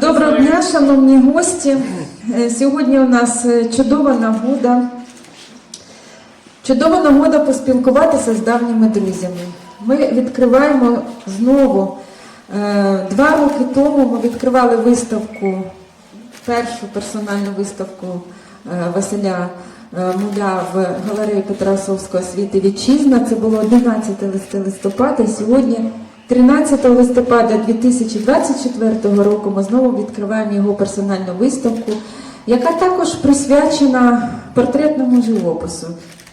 Доброго дня, шановні гості. Е, Сьогодні у нас е, чудова нагода. Чудова нагода поспілкуватися з давніми друзями. Ми відкриваємо знову. Е, Два роки тому ми відкривали виставку, першу персональну виставку Василя Муля в галереї Петра Осовського світи Вітчизна. Це було 11 лист- листопада. І сьогодні, 13 листопада 2024 року, ми знову відкриваємо його персональну виставку, яка також присвячена портретному живопису,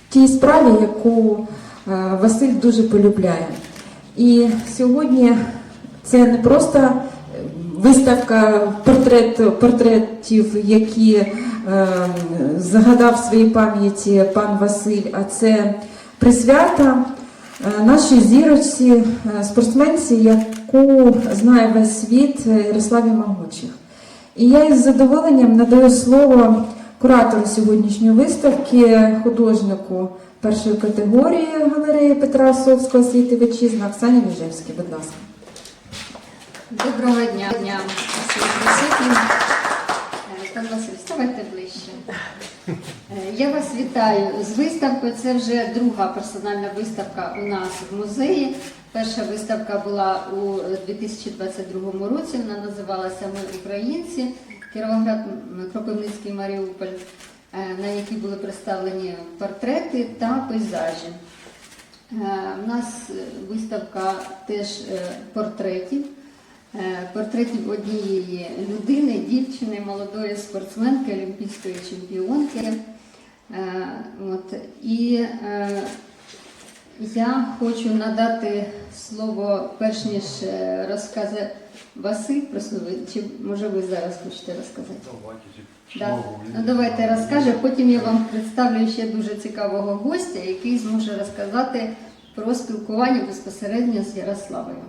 тій справі, яку е, Василь дуже полюбляє. І сьогодні це не просто е, виставка портрет, портретів, які е, загадав в своїй пам'яті пан Василь, а це присвята нашій зірочці, е, спортсменці, яку знає весь світ е, Ярославі Магучих. І я із задоволенням надаю слово куратору сьогоднішньої виставки, художнику першої категорії галереї Петра Осовського світи Вітчизна Оксані Віжевській. Будь ласка. Доброго дня, дня всім присутнім. Е, Пан Василь, ставайте ближче. Е, Я вас вітаю з виставкою. Це вже друга персональна виставка у нас в музеї. Перша виставка була у 2022 році. Вона називалася Ми українці, Кіровоград, Кропивницький Маріуполь, е, на якій були представлені портрети та пейзажі. Е, У нас виставка теж портретів. Е, Портретів однієї людини, дівчини, молодої спортсменки, олімпійської чемпіонки. Е, От. І е, я хочу надати слово, перш ніж розказати Василь, просто ви, чи може ви зараз хочете розказати? Да. Ну, давайте розкаже. Потім я вам представлю ще дуже цікавого гостя, який зможе розказати про спілкування безпосередньо з Ярославою.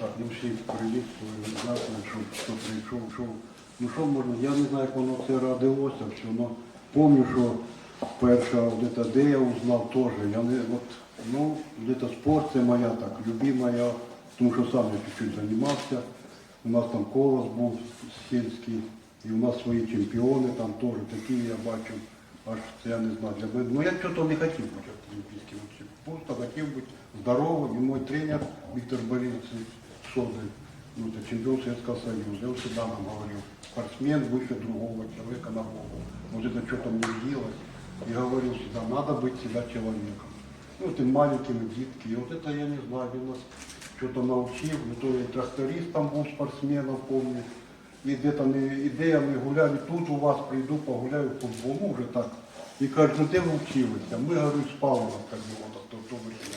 Так, ну всіх приветствую, дякую, що, що прийшов, що, ну що можна, я не знаю, як воно це родилося, все, но помню, що перша, где-то, де я узнав теж, я не, от, ну, где-то спорт це моя так, любимая, тому що сам я чуть-чуть займався, у нас там колос був сільський, і у нас свої чемпіони там теж такі я бачив, аж це я не знаю, для мене, ну я чого-то не хотів бути олімпійським, просто хотів бути здоровим, і мой тренер Віктор Борисович Созы, ну, это чемпион Советского Союза. Он всегда нам говорил, спортсмен выше другого человека на голову. Вот это что-то мне въелось. И говорил всегда, надо быть всегда человеком. Ну, ты маленьким, детки. И вот это я не знаю, он нас что-то научил. И то я трактористом был, спортсменом, помню. И где-то мы, идея, мы гуляли, тут у вас приду, погуляю в футбол. Ну, уже так. І кажуть, ну де ви вчилися? Ми, говорю, з Павлова, так було на то, то время.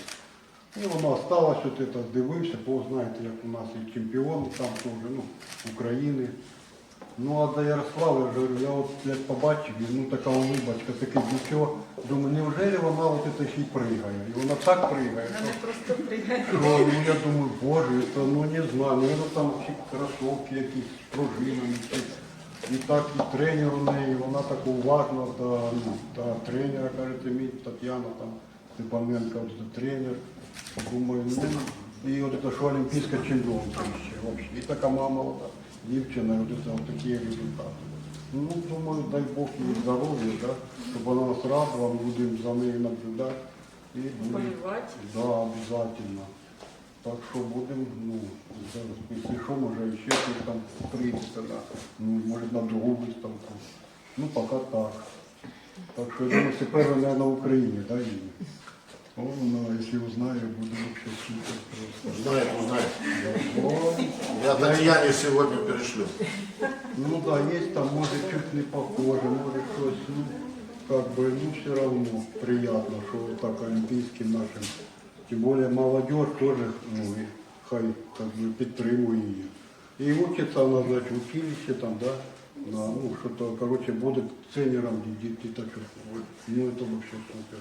і воно осталось, от це дивився, бо знаєте, як у нас і чемпіони там теж, ну, України. Ну а до Ярослава, я говорю, я от як побачив, ну така улыбочка, таке дитё. Думаю, неужели вона от це ще й пригає? І вона так пригає, що, що ну, я думаю, боже, це, ну не знаю, ну це там всі кросовки якісь з пружинами. чи- І так і тренер у неї, вона так уважна до, ну, до тренера, каже, мій Тетяна там, Степаненко, тренер. Думаю, ну, і от це що олімпійська чемпіонка ще. вообще. І така мама, от, дівчина, от це от такі результати. Ну, думаю, дай Бог їй здоров'я, да, щоб вона нас радувала, ми будемо за нею наблюдати. І будемо, да, обов'язково. Так що будемо, ну, зараз, якщо що, може ще хтось там прийде тоді, ну, може на другу виставку. Ну, поки так. Так що я думаю, тепер вона на Україні, да, її? О, ну, якщо узнаю, буде взагалі супер просто. Знает, узнает. О, Я Татьяне сегодня перешлю. Ну да, есть там, может, чуть не похоже, может, щось, ну, как бы, ну, все равно приятно, что вот так олимпийским нашим, тем более молодежь тоже, ну, и хай, как бы, підтримує її. И учится она, значит, в училище там, да, на, ну, что-то, короче, будет тренером детей, так что, ну, это вообще супер.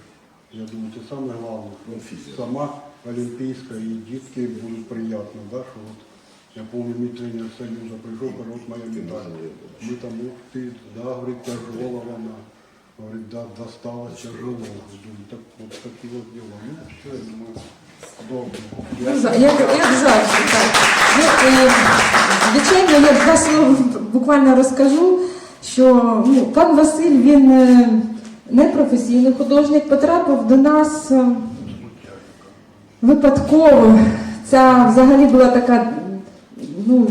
Я думаю, это самое главное, что сама олимпийская, и детки будут приятно, да, что вот я помню, мій тренер Союза прийшов, каже, от моя медаль. Ми там, ух ти, да, говорить, тяжела вона. Говорить, да, досталось тяжело. Думаю, так от такі от діла. Ну, все, я думаю, добре. Ну, за- Як, як завжди, так. Ну, е, звичайно, два слова буквально розкажу, що ну, пан Василь він е, не професійний художник, потрапив до нас е, випадково. Ця взагалі була така ну,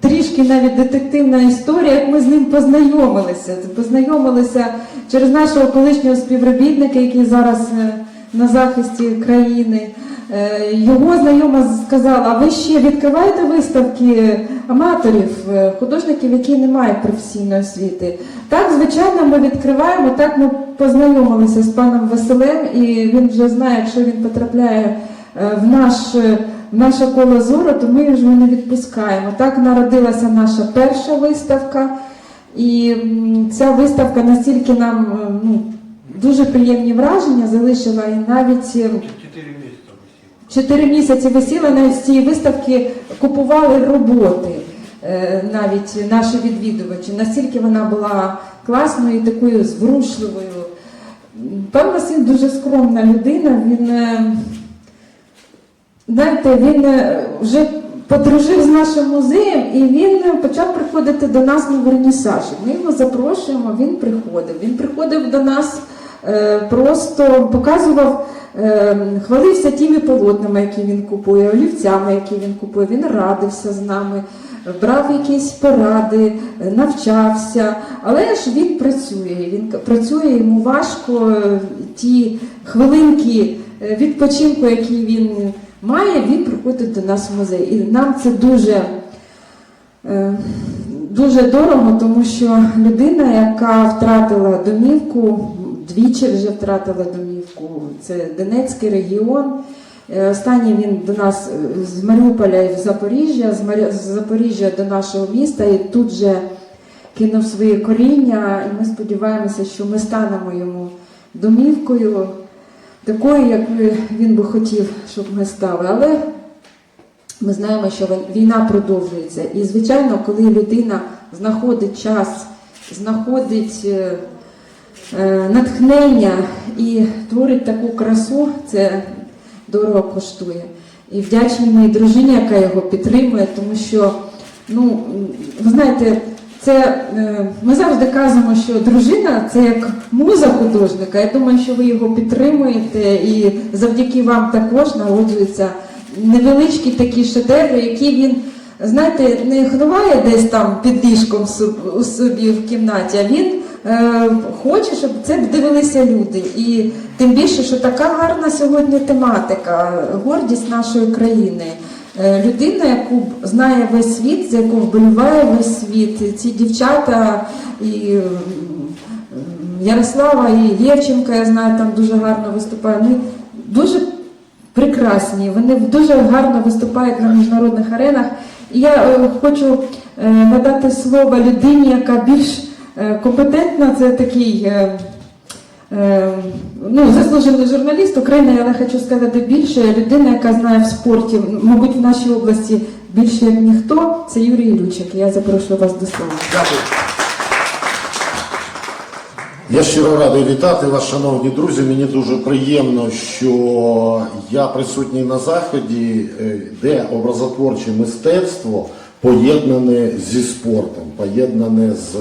трішки навіть детективна історія, як ми з ним познайомилися. Познайомилися через нашого колишнього співробітника, який зараз е, на захисті країни. Е, Його знайома сказала, ви ще відкриваєте виставки аматорів, е, художників, які не мають професійної освіти. Так, звичайно, ми відкриваємо, так ми познайомилися з паном Василем, і він вже знає, якщо він потрапляє е, в наш, наше коло зору, то ми його не відпускаємо. Так народилася наша перша виставка, і ця виставка настільки нам ну, дуже приємні враження залишила, і навіть. Чотири місяці висіла, навіть з цієї виставки купували роботи е, навіть наші відвідувачі. Настільки вона була класною такою зворушливою. Пан Василь дуже скромна людина. Він, е, знаєте, він е, вже подружив з нашим музеєм і він почав приходити до нас на вернісажі. Ми його запрошуємо, він приходив. Він приходив до нас, просто показував, хвалився тими полотнами, які він купує, олівцями, які він купує. Він радився з нами, брав якісь поради, навчався. Але ж він працює. Він працює, йому важко е, ті хвилинки е, відпочинку, які він має, він приходить до нас в музей. І нам це дуже. Е, Дуже дорого, тому що людина, яка втратила домівку, двічі вже втратила домівку, це Донецький регіон. Е, Останній він до нас е, з Маріуполя і в Запоріжжя, з Запоріжжя до нашого міста, і тут же кинув свої коріння, і ми сподіваємося, що ми станемо йому домівкою, такою, як він би хотів, щоб ми стали. Але ми знаємо, що війна продовжується. І, звичайно, коли людина знаходить час, знаходить е, натхнення і творить таку красу, це дорого коштує. І вдячні моїй дружині, яка його підтримує, тому що, ну, ви знаєте, це е, ми завжди кажемо, що дружина це як муза художника. Я думаю, що ви його підтримуєте, і завдяки вам також народжуються невеличкі такі шедеври, які він, знаєте, не ховає десь там під ліжком у собі в кімнаті, а він е, хоче, щоб це дивилися люди. І тим більше, що така гарна сьогодні тематика, гордість нашої країни. Е, Людина, яку знає весь світ, за яку вболіває весь світ, ці дівчата і Ярослава і Лєвченка, я знаю, там дуже гарно виступає. Вони дуже прекрасні, вони дуже гарно виступають на міжнародних аренах. І я е, хочу е, надати слово людині, яка більш е, компетентна, це такий. е, Е, ну, заслужений журналіст України, але хочу сказати більше. Людина, яка знає в спорті, мабуть, в нашій області більше як ніхто, це Юрій Ілючик. Я запрошую вас до слова. Дякую. Я щиро радий вітати вас, шановні друзі. Мені дуже приємно, що я присутній на заході, е, де образотворче мистецтво поєднане зі спортом, поєднане з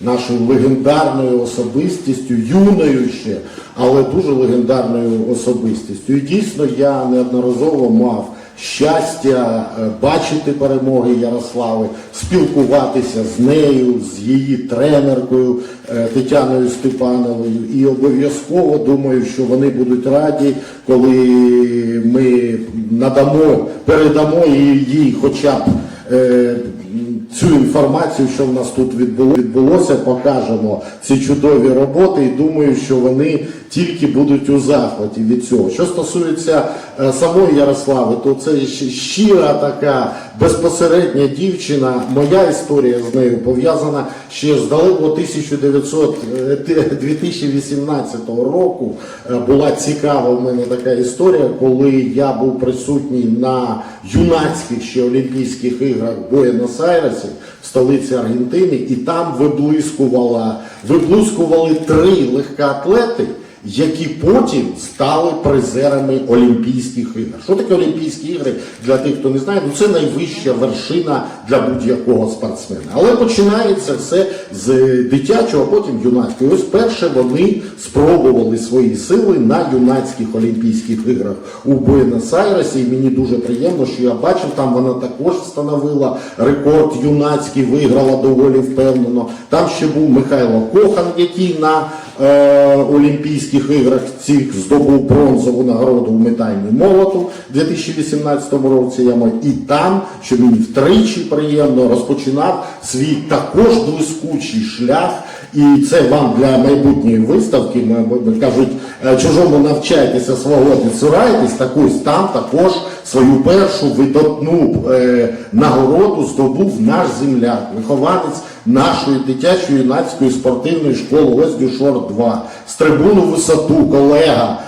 нашою легендарною особистістю, юною ще, але дуже легендарною особистістю. І дійсно я неодноразово мав щастя е, бачити перемоги Ярослави, спілкуватися з нею, з її тренеркою е, Тетяною Степановою. І обов'язково думаю, що вони будуть раді, коли ми надамо, передамо їй хоча б. Цю інформацію, що в нас тут відбуло- відбулося, покажемо ці чудові роботи, і думаю, що вони тільки будуть у захваті від цього. Що стосується е, самої Ярослави, то це щира така безпосередня дівчина. Моя історія з нею пов'язана ще з далекого 1900, е, те- 2018 року. Е, Була цікава в мене така історія, коли я був присутній на юнацьких ще Олімпійських іграх Буенос-Айресі, столиці Аргентини, і там виблискувала, виблискували три легкоатлети, які потім стали призерами Олімпійських ігор. Що таке Олімпійські ігри для тих, хто не знає? Ну це найвища вершина для будь-якого спортсмена. Але починається все з дитячого, потім юнацького. Ось перше вони спробували свої сили на юнацьких Олімпійських іграх у Буенос-Айресі. І мені дуже приємно, що я бачив, там вона також встановила рекорд юнацький, виграла доволі впевнено. Там ще був Михайло Кохан, який на е, Олімпійських іграх цих здобув бронзову нагороду в метанні молоту в 2018 році. Я маю. І там, що мені втричі приємно, розпочинав свій також блискучий шлях. І це вам для майбутньої виставки, кажуть, е, чужому навчайтеся свого не цурайтесь, так ось там також свою першу видатну е, нагороду здобув наш земляк, вихованець нашої дитячої юнацької спортивної школи Ось Дюшор 2. З трибуну висоту колега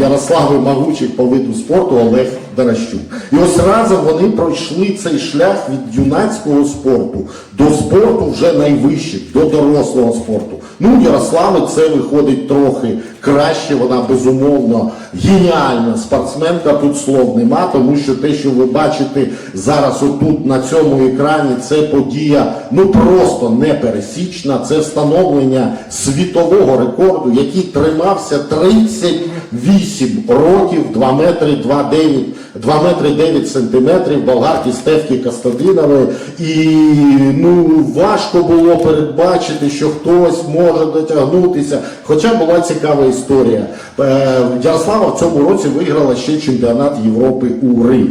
Ярослави Магучих по виду спорту Олег Даращук. І ось разом вони пройшли цей шлях від юнацького спорту до спорту вже найвищих, до дорослого спорту. Ну, Ярослави це виходить трохи краще, вона безумовно геніальна спортсменка, тут слов нема, тому що те, що ви бачите зараз отут на цьому екрані, це подія ну просто непересічна. Це встановлення світового рекорду, який тримався 38 років, 2 метри 2,9 2 метри 9 сантиметрів болгарки Стевки Костадинової. І ну важко було передбачити, що хтось може дотягнутися. Хоча була цікава історія. Е, Ярослава в цьому році виграла ще чемпіонат Європи у Римі.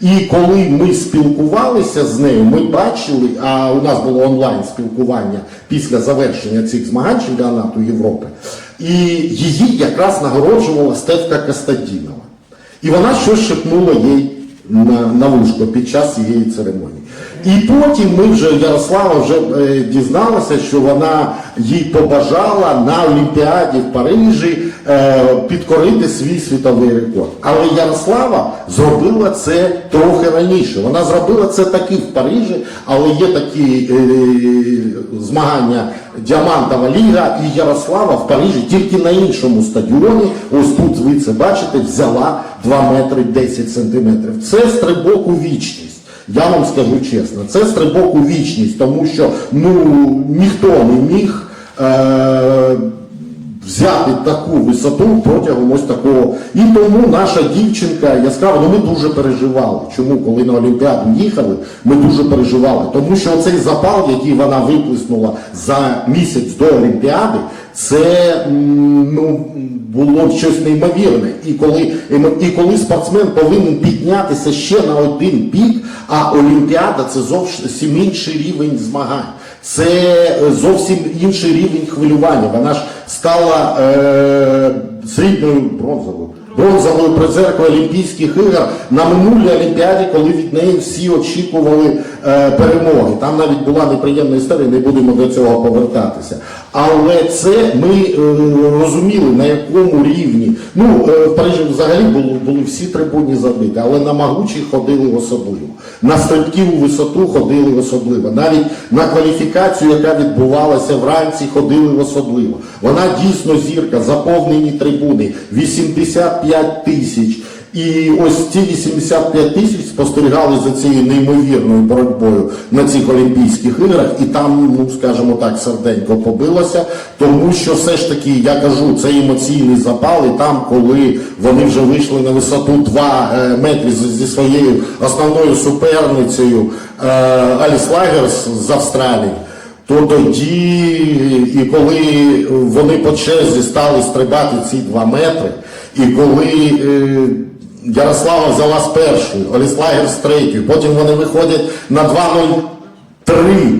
І коли ми спілкувалися з нею, ми бачили, а у нас було онлайн спілкування після завершення цих змагань чемпіонату Європи, і її якраз нагороджувала Стевка Костадінова. І вона щось шепнула їй на, на вушко під час цієї церемонії. І потім ми вже, Ярослава вже е, дізналася, що вона їй побажала на Олімпіаді в Парижі е, підкорити свій світовий рекорд. Але Ярослава зробила це трохи раніше. Вона зробила це таки в Парижі, але є такі е, змагання Діамантова ліга і Ярослава в Парижі тільки на іншому стадіоні. Ось тут ви це бачите, взяла 2 метри 10 сантиметрів. Це стрибок у вічність. Я вам скажу чесно, це стрибок у вічність, тому що ну ніхто не міг. Е- взяти таку висоту протягом ось такого. І тому наша дівчинка яскрава, ну ми дуже переживали. Чому, коли на Олімпіаду їхали, ми дуже переживали. Тому що цей запал, який вона виплеснула за місяць до Олімпіади, це ну, було щось неймовірне. І коли, і коли спортсмен повинен піднятися ще на один пік, а Олімпіада це зовсім інший рівень змагань. Це зовсім інший рівень хвилювання. Вона ж стала е, срібною бронзовою. Бронзовою призеркою Олімпійських ігор на минулій Олімпіаді, коли від неї всі очікували е, перемоги. Там навіть була неприємна історія, не будемо до цього повертатися. Але це ми е, розуміли, на якому рівні. Ну, е, в Парижі взагалі були, були всі трибуні забиті, але на могучі ходили особливо. На стрибки у висоту ходили особливо. Навіть на кваліфікацію, яка відбувалася вранці, ходили особливо. Вона дійсно зірка, заповнені трибуни, 85 тисяч. І ось ці 85 тисяч спостерігали за цією неймовірною боротьбою на цих Олімпійських іграх, і там, ну скажімо так, серденько побилося, тому що все ж таки, я кажу, це емоційний запал, і там, коли вони вже вийшли на висоту 2 е, метри зі своєю основною суперницею е, Аліс Лагерс з Австралії. То тоді, і коли вони по черзі стали стрибати ці два метри, і коли е, Ярослава взяла з першою, Оліслагер з третьою, потім вони виходять на 2.03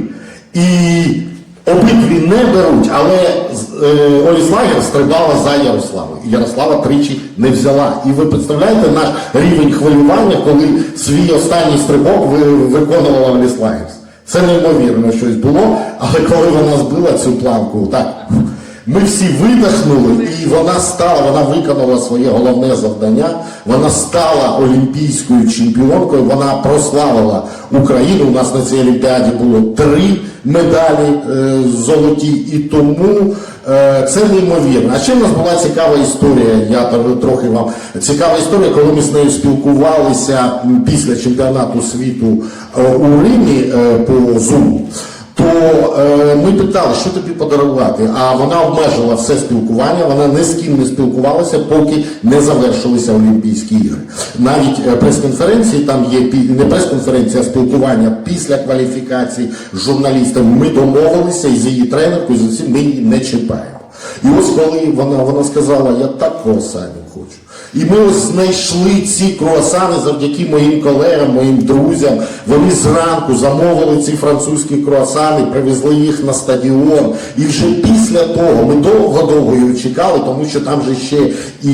і обидві не беруть, але е, Оліслагер стрибала за Ярославою. І Ярослава тричі не взяла. І ви представляєте наш рівень хвилювання, коли свій останній стрибок виконувала Оліслагер. Це неймовірно щось було, але коли вона збила цю планку, так, ми всі видихнули, і вона стала, вона виконала своє головне завдання, вона стала олімпійською чемпіонкою, вона прославила Україну. У нас на цій олімпіаді було три медалі е, золоті, і тому е, це неймовірно. А ще в нас була цікава історія. Я трохи вам цікава історія, коли ми з нею спілкувалися після чемпіонату світу е, у Римі е, по Zoom. То е, ми питали, що тобі подарувати. А вона обмежила все спілкування, вона ні з ким не спілкувалася, поки не завершилися Олімпійські ігри. Навіть е, прес-конференції там є не прес-конференція, а спілкування після кваліфікації з журналістами. Ми домовилися і з її тренеркою, з усім ми її не чіпаємо. І ось коли вона, вона сказала, я так круасанів хочу. І ми знайшли ці круасани завдяки моїм колегам, моїм друзям. Вони зранку замовили ці французькі круасани, привезли їх на стадіон. І вже після того ми довго-довго її чекали, тому що там же ще і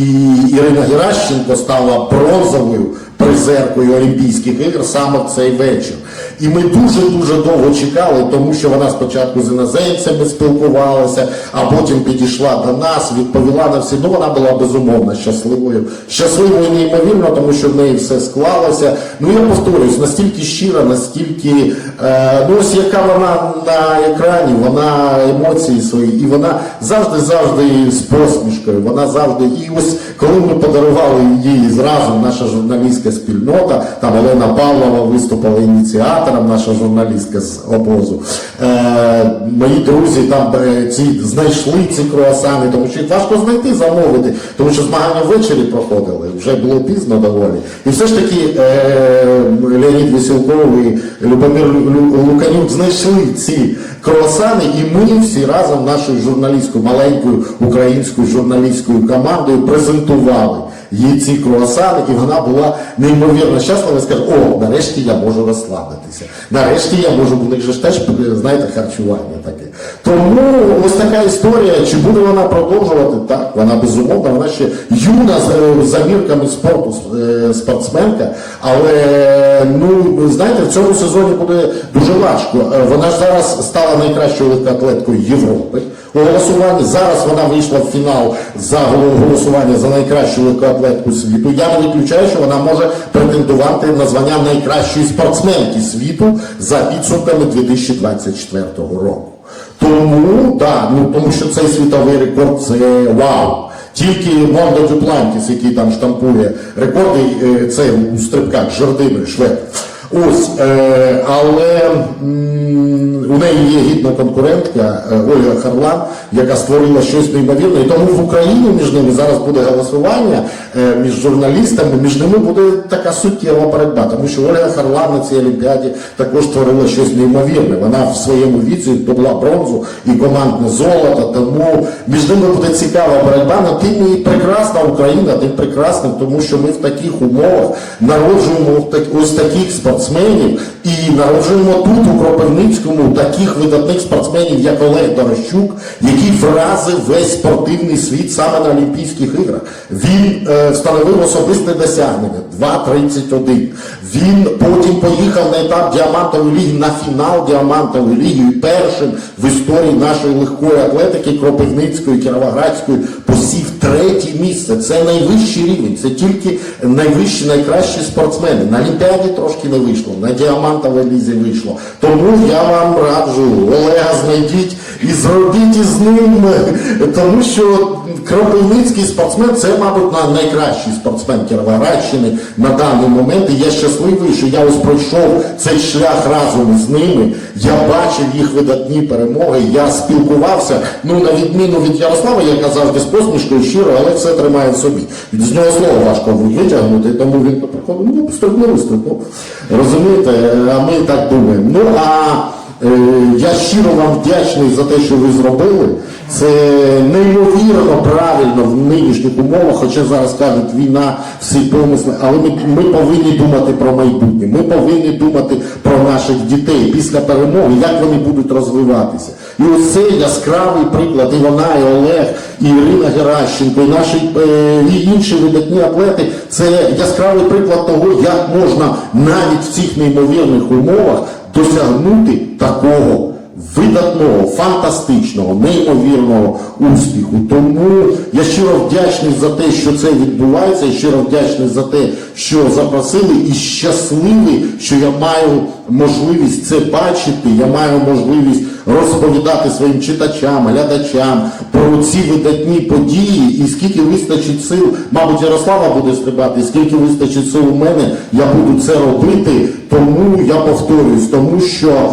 Ірина Геращенко стала бронзовою призеркою Олімпійських ігор саме в цей вечір. І ми дуже-дуже довго чекали, тому що вона спочатку з іноземцями спілкувалася, а потім підійшла до нас, відповіла на всі. Ну вона була безумовно щасливою. Щасливою неймовірно, тому що в неї все склалося. Ну я повторюсь, настільки щира, настільки, е, ну ось яка вона на екрані, вона емоції свої, і вона завжди, завжди з посмішкою. Вона завжди, і ось коли ми подарували їй зразу, наша журналістська спільнота, там Олена Павлова виступила ініціатором, наша журналістка з обозу. Е, мої друзі там е, ці знайшли ці круасани, тому що їх важко знайти, замовити, тому що змагання ввечері проходили, вже було пізно доволі. І все ж таки е, Леонід Веселков і Любомир Лю- Луканюк знайшли ці круасани, і ми всі разом нашою журналістською, маленькою українською журналістською командою презентували їй ці круасани, і вона була неймовірно щаслива і скаже, о, нарешті я можу розслабитися. Нарешті я можу, у них же теж, знаєте, харчування таке. Тому ось така історія, чи буде вона продовжувати? Так, вона безумовно, вона ще юна з за мірками спорту е, спортсменка, але ну знаєте, в цьому сезоні буде дуже важко. Е, Вона ж зараз стала найкращою легкоатлеткою Європи у голосуванні. Зараз вона вийшла в фінал за голо- голосування за найкращу легкоатлетку світу. Я не виключаю, що вона може претендувати на звання найкращої спортсменки світу за підсумками 2024 року. Тому, да, ну тому що цей світовий рекорд це вау. Тільки Мондо Дюплантіс, який там штампує рекорди, е, це у стрибках Жордини, швед. Ось, е, але у неї є гідна конкурентка е, Ольга Харлан, яка створила щось неймовірне. І тому в Україні між ними зараз буде голосування е, між журналістами, між ними буде така суттєва боротьба, тому що Ольга Харлан на цій олімпіаді також створила щось неймовірне. Вона в своєму віці здобула бронзу і командне золото, тому між ними буде цікава боротьба. Но тим і прекрасна Україна, тим прекрасним, тому що ми в таких умовах народжуємо ось таких спортсменів Tasmânia і народжуємо тут, у Кропивницькому, таких видатних спортсменів, як Олег Дорощук, який вразив весь спортивний світ саме на Олімпійських іграх. Він е, встановив особисте досягнення 2.31. Він потім поїхав на етап діамантової ліги на фінал діамантової ліги і першим в історії нашої легкої атлетики Кропивницької, Кіровоградської посів третє місце. Це найвищий рівень, це тільки найвищі, найкращі спортсмени. На Олімпіаді трошки не вийшло, на діамантовій лізі вийшло. Тому я вам раджу, Олега знайдіть і зробіть із ним, тому що Кропивницький спортсмен це, мабуть, на- найкращий спортсмен Кіровоградщини на даний момент. І я щасливий, що я ось пройшов цей шлях разом із ними. Я бачив їх видатні перемоги. Я спілкувався. Ну на відміну від Ярослава, яка завжди з посмішкою щиро, але все тримає в собі. З нього слово важко витягнути, тому він приходить, ну стрибнув, стрибнув. Розумієте, а ми так думаємо. Ну а Е, Я щиро вам вдячний за те, що ви зробили. Це неймовірно правильно в нинішніх умовах, хоча зараз кажуть війна, всі помисли, але ми, ми повинні думати про майбутнє. Ми повинні думати про наших дітей після перемоги, як вони будуть розвиватися. І ось це яскравий приклад, і вона, і Олег, і Ірина Геращенко, і наші е, і інші видатні атлети. Це яскравий приклад того, як можна навіть в цих неймовірних умовах досягнути такого видатного, фантастичного, неймовірного успіху. Тому я щиро вдячний за те, що це відбувається, і щиро вдячний за те, що запросили, і щасливий, що я маю можливість це бачити, я маю можливість розповідати своїм читачам, глядачам про ці видатні події і скільки вистачить сил, мабуть, Ярослава буде стрибати, скільки вистачить сил у мене, я буду це робити. Тому я повторююсь, тому що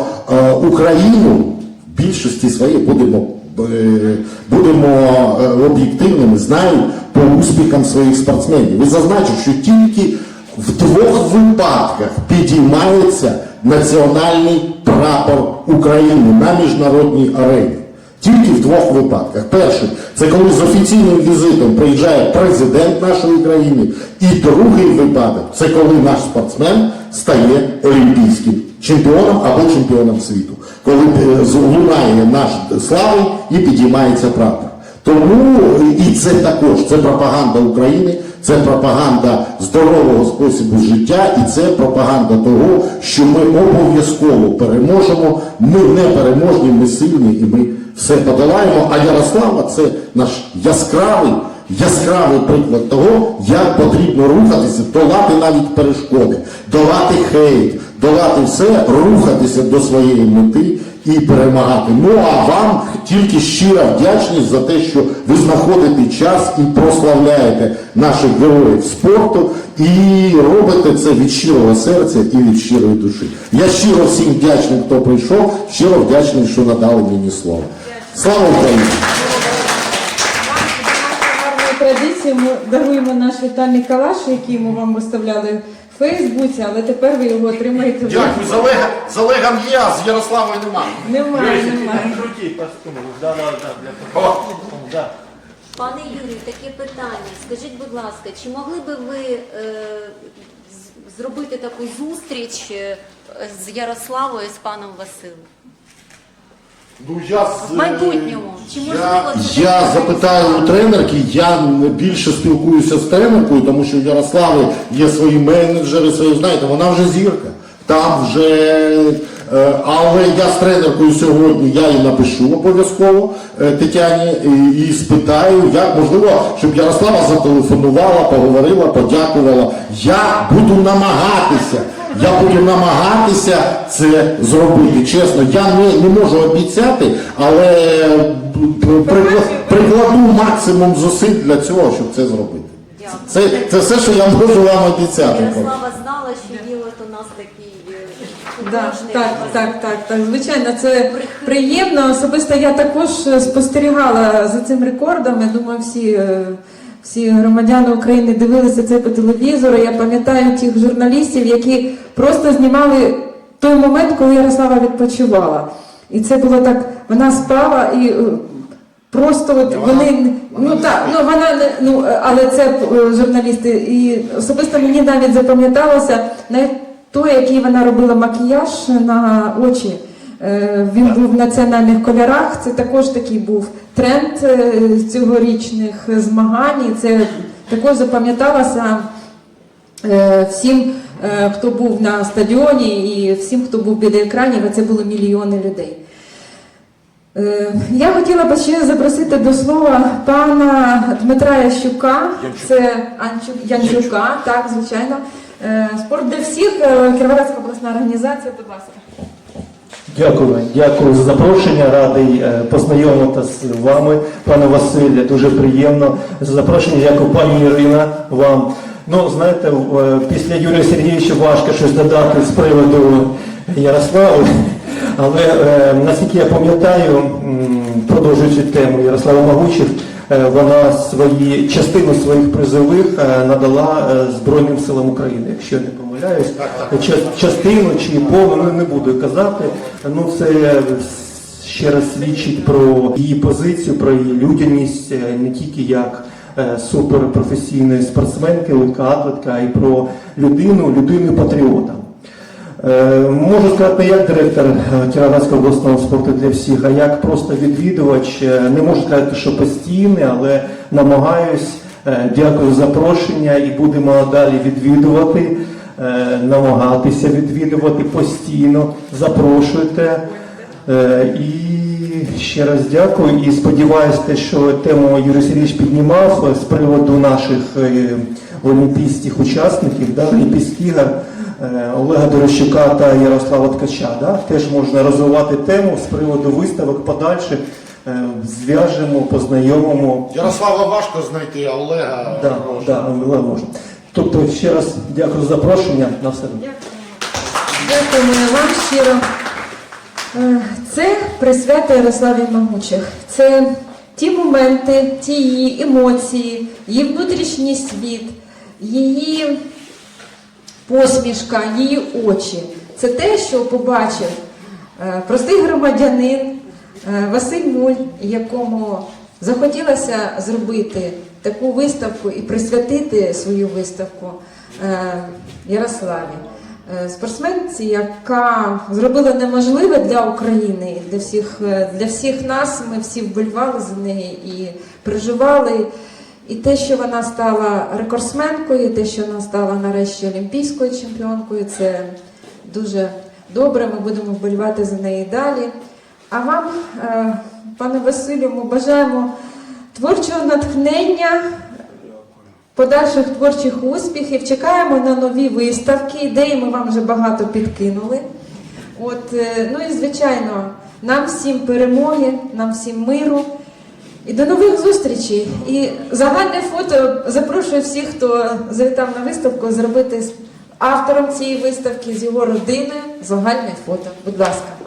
Україну в більшості своїй будемо, е, будемо е, об'єктивними, знають по успіхам своїх спортсменів. Ви зазначив, що тільки в двох випадках підіймається національний прапор України на міжнародній арені. Тільки в двох випадках. Перший це коли з офіційним візитом приїжджає президент нашої країни. І другий випадок це коли наш спортсмен стає олімпійським чемпіоном або чемпіоном світу. Коли е, лунає наш слави і підіймається прапор. Тому і це також це пропаганда України, це пропаганда здорового способу життя, і це пропаганда того, що ми обов'язково переможемо. Ми не переможні, ми сильні і ми все подолаємо. А Ярослава це наш яскравий, яскравий приклад того, як потрібно рухатися, долати навіть перешкоди, долати хейт, долати все, рухатися до своєї мети і перемагати. Ну а вам тільки щира вдячність за те, що ви знаходите час і прославляєте наших героїв спорту і робите це від щирого серця і від щирої душі. Я щиро всім вдячний, хто прийшов, щиро вдячний, що надали мені слово. Слава Україні! Традиції ми даруємо наш вітальний калаш, який ми вам виставляли Фейсбуці, але тепер ви його отримаєте вже. Дякую, з Олега, з Олегом є, а з Ярославою немає. Немає, немає. Постійно. Да, да, да, для. Да. Пане Юрію, таке питання. Скажіть, будь ласка, чи могли би ви е, з- зробити таку зустріч е, з Ярославою, з паном Василем? Ну, я з, В майбутньому. Чи я, можливо це я таке запитаю у тренерки, я більше спілкуюся з тренеркою, тому що у Ярослави є свої менеджери, свої, знаєте, вона вже зірка. Там вже. е, Але я з тренеркою сьогодні я їй напишу обов'язково е, Тетяні і, і спитаю, як можливо, щоб Ярослава зателефонувала, поговорила, подякувала. Я буду намагатися. Я буду намагатися це зробити. Чесно, я не, не можу обіцяти, але прикла- прикладу максимум зусиль для цього, щоб це зробити. Це, це все, що я можу вам обіцяти. Ярослава знала, що Ділот у нас такий е, Да, художник. так, так, так, так. Звичайно, це приємно. Особисто я також е, спостерігала за цим рекордом. Я думаю, всі, е, всі громадяни України дивилися це по телевізору. Я пам'ятаю тих журналістів, які просто знімали той момент, коли Ярослава відпочивала. І це було так, вона спала і. е, Просто от вони ну так, ну вона ну але це е, журналісти, і особисто мені навіть запам'яталося навіть той, який вона робила макіяж на очі. Е, Він був в національних кольорах. Це також такий був тренд е, цьогорічних змагань. і Це також запам'яталося е, всім, е, хто був на стадіоні, і всім, хто був біля екранів. а Це було мільйони людей. Я хотіла б ще запросити до слова пана Дмитра Ящука, це Анчук, Янчука, так, звичайно. Спорт для всіх, Кіровоградська обласна організація, будь ласка. Дякую, дякую за запрошення. Радий е, познайомитися з вами, пане Василе. Дуже приємно. За запрошення, дякую пані Ірина вам. Ну, знаєте, е, після Юрія Сергійовича важко щось додати з приводу Ярослави. Але е, наскільки я пам'ятаю, продовжуючи тему Ярослава Могучих, вона свої частину своїх призових е, надала е, Збройним силам України, якщо я не помиляюсь. Ча- Частину чи повну ну, не буду казати. Ну це ще раз свідчить про її позицію, про її людяність е, не тільки як е, суперпрофесійної спортсменки, легкоатлетка, а й про людину, людину патріота. Е, Можу сказати не як директор е, Кіровоградського обласного спорту для всіх, а як просто відвідувач. Е, Не можу сказати, що постійний, але намагаюсь. Е, Дякую за запрошення і будемо далі відвідувати, е, намагатися відвідувати постійно. Запрошуйте. Е, І ще раз дякую і сподіваюся, що тему Юрій Сергійович піднімав е, з приводу наших е, олімпійських учасників, да, Олімпійських ігор е, Олега Дорощука та Ярослава Ткача. Да, теж можна розвивати тему з приводу виставок подальших, е, зв'яжемо, познайомимо. Ярослава важко знайти, а Олега Да, да, Олег може. Тобто ще раз дякую за запрошення. На все добре. Дякуємо вам щиро. Е, Це присвята Ярославі Магучих. Це ті моменти, ті її емоції, її внутрішній світ, її посмішка, її очі. Це те, що побачив е, простий громадянин е, Василь Муль, якому захотілося зробити таку виставку і присвятити свою виставку е, Ярославі. Спортсменці, яка зробила неможливе для України, для всіх, для всіх нас. Ми всі вболівали за неї і переживали. І те, що вона стала рекордсменкою, те, що вона стала нарешті олімпійською чемпіонкою, це дуже добре. Ми будемо вболівати за неї далі. А вам, е, пане Василю, ми бажаємо творчого натхнення, подальших творчих успіхів. Чекаємо на нові виставки. Ідеї ми вам вже багато підкинули. От, е, ну і звичайно, нам всім перемоги, нам всім миру. І до нових зустрічей. І загальне фото запрошую всіх, хто завітав на виставку, зробити з автором цієї виставки, з його родини загальне фото. Будь ласка.